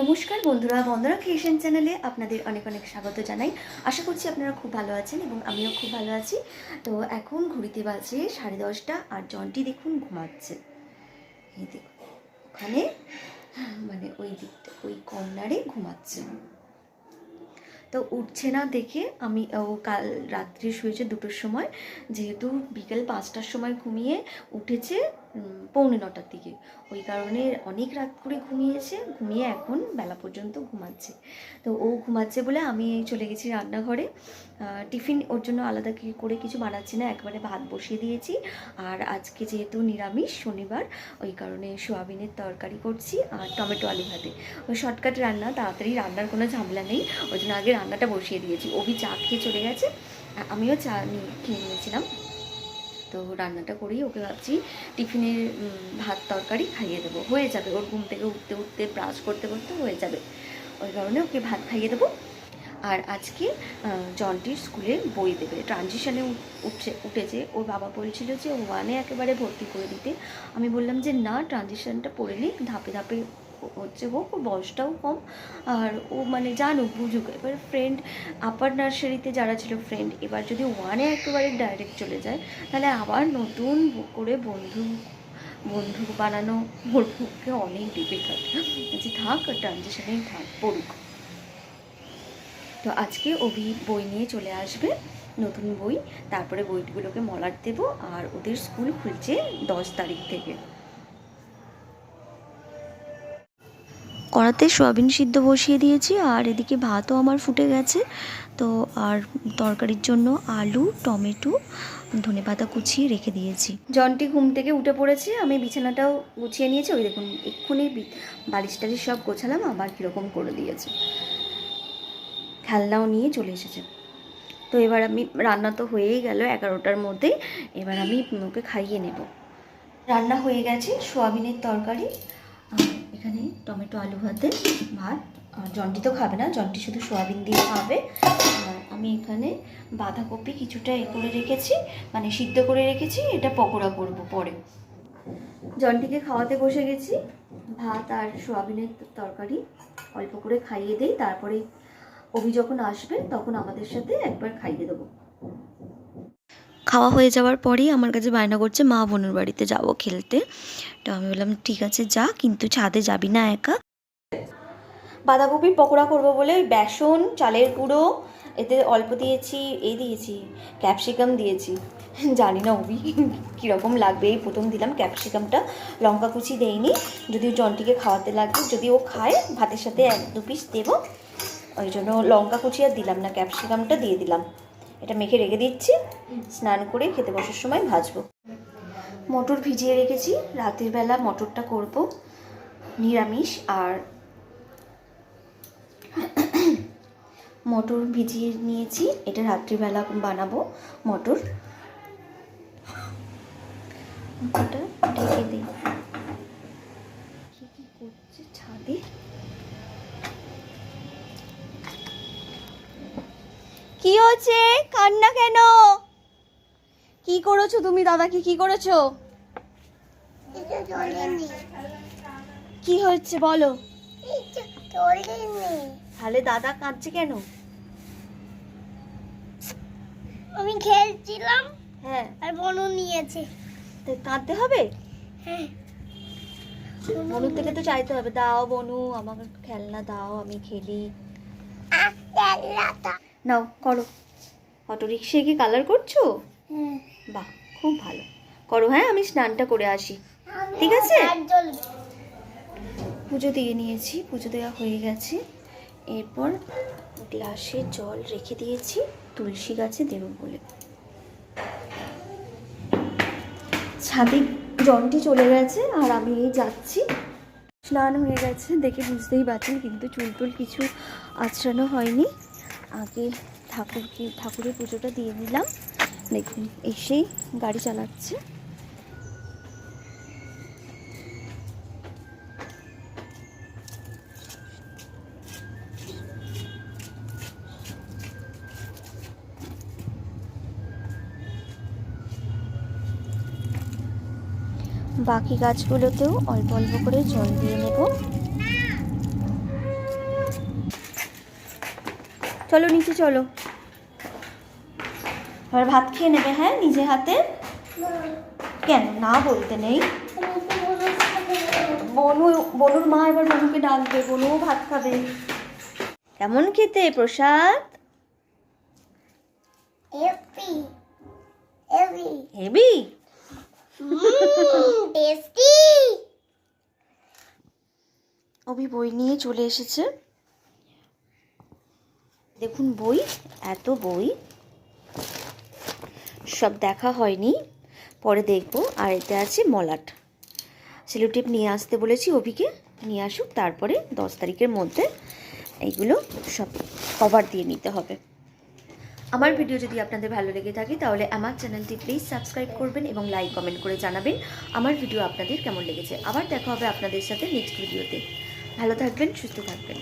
নমস্কার বন্ধুরা বন্ধুরা ক্রিয়েশন চ্যানেলে আপনাদের অনেক অনেক স্বাগত জানাই। আশা করছি আপনারা খুব ভালো আছেন এবং আমিও খুব ভালো আছি। তো এখন ঘুরিতে বাজে সাড়ে দশটা আর জনটি দেখুন ঘুমাচ্ছে। এই দেখুন, ওখানে মানে ওই দিকটা, ওই কর্নারে ঘুমাচ্ছে। তো উঠছে না দেখে আমি, ও কাল রাত্রে শুয়েছে দুটোর সময়, যেহেতু বিকেল পাঁচটার সময় ঘুমিয়ে উঠেছে পৌনে নটার দিকে। ওই কারণে অনেক রাত করে ঘুমিয়েছে, ঘুমিয়ে এখন বেলা পর্যন্ত ঘুমাচ্ছে। তো ও ঘুমাচ্ছে বলে আমি চলে গেছি রান্নাঘরে। টিফিন ওর জন্য আলাদা করে কিছু বানাচ্ছি না, একবারে ভাত বসিয়ে দিয়েছি। আর আজকে যেহেতু নিরামিষ, শনিবার, ওই কারণে সোয়াবিনের তরকারি করছি আর টমেটো আলু ভাতে। ওই শর্টকাট রান্না, তাড়াতাড়ি রান্নার কোনো ঝামেলা নেই। ওই জন্য আগে রান্নাটা বসিয়ে দিয়েছি। অভি চা খেয়ে চলে গেছে। আমিও চা নিয়ে, খেয়ে নিয়েছিলাম। তো রান্নাটা করেই ওকে ভাবছি টিফিনের ভাত, তরকারি খাইয়ে দেবো। হয়ে যাবে, ওর ঘুম থেকে উঠতে উঠতে, ব্রাশ করতে করতে হয়ে যাবে। ওই কারণে ওকে ভাত খাইয়ে দেবো। আর আজকে জন্টির স্কুলে বই দেবে। ট্রানজিশনে উঠছে, উঠেছে। ওর বাবা বলছিল যে, ওয়ানে একেবারে ভর্তি করে দিতে। আমি বললাম যে, না ট্রানজিশনটা পড়ে নিক ধাপে ধাপে হচ্ছে হোক ওর বয়সটাও কম। আর ও মানে জানুক, বুঝুক। এবার ফ্রেন্ড আপার নার্সারিতে যারা ছিল ফ্রেন্ড এবার যদি ওয়ানে একেবারে ডাইরেক্ট চলে যায়, তাহলে আবার নতুন করে বন্ধু বন্ধু বানানো ওর পক্ষে অনেক ডিফিকাল্ট যে থাক ট্রানজিশনেই থাক, পড়ুক। তো আজকে অভি বই নিয়ে চলে আসবে, নতুন বই। তারপরে বইগুলোকে মলাট দেব, আর ওদের স্কুল খুলছে দশ তারিখ থেকে। কড়াতে সয়াবিন সিদ্ধ বসিয়ে দিয়েছি, আর এদিকে ভাতও আমার ফুটে গেছে। তো আর তরকারির জন্য আলু, টমেটো ধনে পাতা কুচিয়ে রেখে দিয়েছি। জনটি ঘুম থেকে উঠে পড়েছে, আমি বিছানাটাও গুছিয়ে নিয়েছি। ওই দেখুন, এক্ষুনি বালিশ টালিশ সব গোছালাম, আবার কীরকম করে দিয়েছে। খেলনাও নিয়ে চলে এসেছে। তো এবার আমি, রান্না তো হয়েই গেল এগারোটার মধ্যে, এবার আমি ওকে খাইয়ে নেব। রান্না হয়ে গেছে, সোয়াবিনের তরকারি। এখানে টমেটো, আলু ভাতে, ভাত জন্টি তো খাবে না, জন্টি শুধু সোয়াবিন দিয়ে খাবে। আর আমি এখানে বাঁধাকপি কিছুটা এ করে রেখেছি মানে সিদ্ধ করে রেখেছি, এটা পকোড়া করব পরে। জন্টিকে খাওয়াতে বসে গেছি, ভাত আর সোয়াবিনের তরকারি অল্প করে খাইয়ে দিই, তারপরে অভি যখন আসবে, তখন আমাদের সাথে একবার খাইয়ে দেবো। খাওয়া হয়ে যাওয়ার পরেই আমার কাছে বায়না করছে, মা বোনের বাড়িতে যাব খেলতে। তো আমি বললাম, ঠিক আছে, যা, কিন্তু ছাদে যাবি না একা? বাঁধাকপির পকোড়া করব বলে ওই বেসন, চালের গুঁড়ো, এতে অল্প দিয়েছি, এই দিয়েছি, ক্যাপসিকাম দিয়েছি। জানি না অভি, কীরকম লাগবে, এই প্রথম দিলাম ক্যাপসিকামটা। লঙ্কা কুচি দেইনি, যদি জনটিকে খাওয়াতে লাগবে যদি ও খায়, ভাতের সাথে এক দু পিস দেবো। ওই জন্য লঙ্কা কুচি আর দিলাম না, ক্যাপসিকামটা দিয়ে দিলাম। এটা মেখে রেখে দিচ্ছি। স্নান করে খেতে বসার সময় ভাজবো। মটর ভিজিয়ে রেখেছি। রাতের বেলা মটরটা করব। নিরামিষ আর মটর ভিজিয়ে নিয়েছি। এটা রাত্রিবেলা বানাবো মটর। ঢেকে দিই। কি করছে ছাদে? কি হচ্ছে কান্না কেন? কি করেছ তুমি দাদাকে কি করেছ? কি হচ্ছে বলো। তাহলে দাদা কাঁদছে কেন? আমি খেলছিলাম হ্যাঁ। আর বনু নিয়েছে। তো কাঁদতে হবে? হ্যাঁ। বনুর থেকে তো চাইতে হবে দাও বনু আমাকে খেলনা দাও আমি খেলি। আল্লাহ নাও করো। অটো রিক্সায় কি কালার করছ? হ্যাঁ। বাহ খুব ভালো। করো হ্যাঁ আমি স্নানটা করে আসি। ঠিক আছে? পুজো দিয়ে নিয়েছি পুজো দেওয়া হয়ে গেছে। এরপর গ্লাসে জল রেখে দিয়েছি তুলসী গাছে দেব বলে। ছাদে জলটি চলে গেছে আর আমি এই যাচ্ছি। স্নান হয়ে গেছে দেখে বুঝতেই পারছেন কিন্তু চুল টুল কিছু আঁচড়ানো হয়নি। আগে ঠাকুরকে ঠাকুরের পুজোটা দিয়ে দিলাম। দেখুন, এসেই গাড়ি চালাচ্ছে। বাকি গাছগুলোতেও অল্প অল্প করে জল দিয়ে নেব। চলো নিচে চলো। এবার ভাত খেয়ে নেবে হ্যাঁ নিজে হাতে? কেন? না বলতে নেই। বনু বনুর মা এবার বনুকে ডাকবে বনুও ভাত খাবে। কেমন খেতে প্রসাদ? টেস্টি। অভি বই নিয়ে চলে এসেছে। দেখুন বই, এত বই। সব দেখা হয়নি। পরে দেখব। আর এতে আছে মলাট। সেলোটেপ নিয়ে আসতে বলেছি অভিকে। নিয়ে আসুক, তারপরে দশ তারিখের মধ্যে এইগুলো সব কভার দিয়ে নিতে হবে। আমার ভিডিও যদি আপনাদের ভালো লেগে থাকে, তাহলে আমার চ্যানেলটি প্লিজ সাবস্ক্রাইব করবেন এবং লাইক কমেন্ট করে জানাবেন আমার ভিডিও আপনাদের কেমন লেগেছে। আবার দেখা হবে আপনাদের সাথে নেক্সট ভিডিওতে ভালো থাকবেন, সুস্থ থাকবেন।